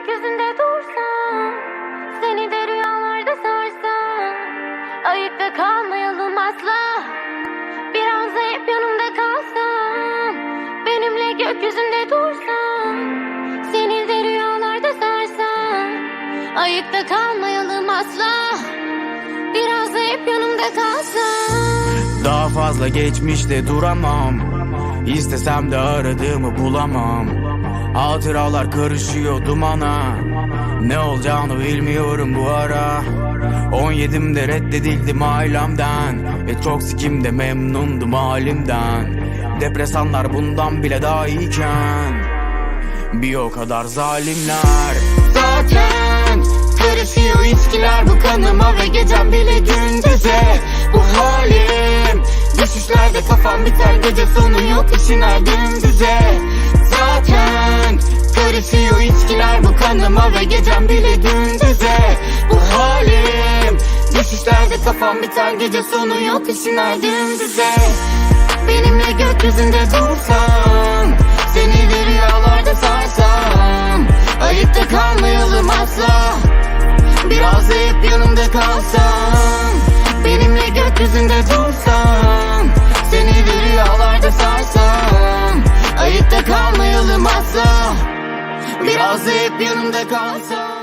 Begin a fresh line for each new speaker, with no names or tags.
gökyüzünde dursam Seni de rüyalarda sarsam Ayıkta kalmayalım asla. Biraz da hep yanımda kalsam Benimle gökyüzünde dursan Seni de rüyalarda sarsam Ayıkta kalmayalım asla
fazla geçmişte duramam. İstesem de aradığımı bulamam. Hatıralar karışıyor dumana. Ne olacağını bilmiyorum bu ara. 17'imde reddedildim ailemden. Ve çok sikimde memnundum halimden. Depresanlar bundan bile daha iyiken. Bir o kadar zalimler.
Zaten karışıyor içkiler bu kanıma ve gecem bile gündüze kafam biter gece sonu yok işin her dümdüze Zaten karışıyor içkiler bu kanıma ve gecem bile gündüze Bu halim düşüşlerde kafam biter gece sonu yok işin her dümdüze Benimle gökyüzünde dursan Seni de rüyalarda sarsam Ayıkta kalmayalım asla. Biraz da hep yanımda kalsam Benimle gökyüzünde dursan Biraz hep yanımda kalsam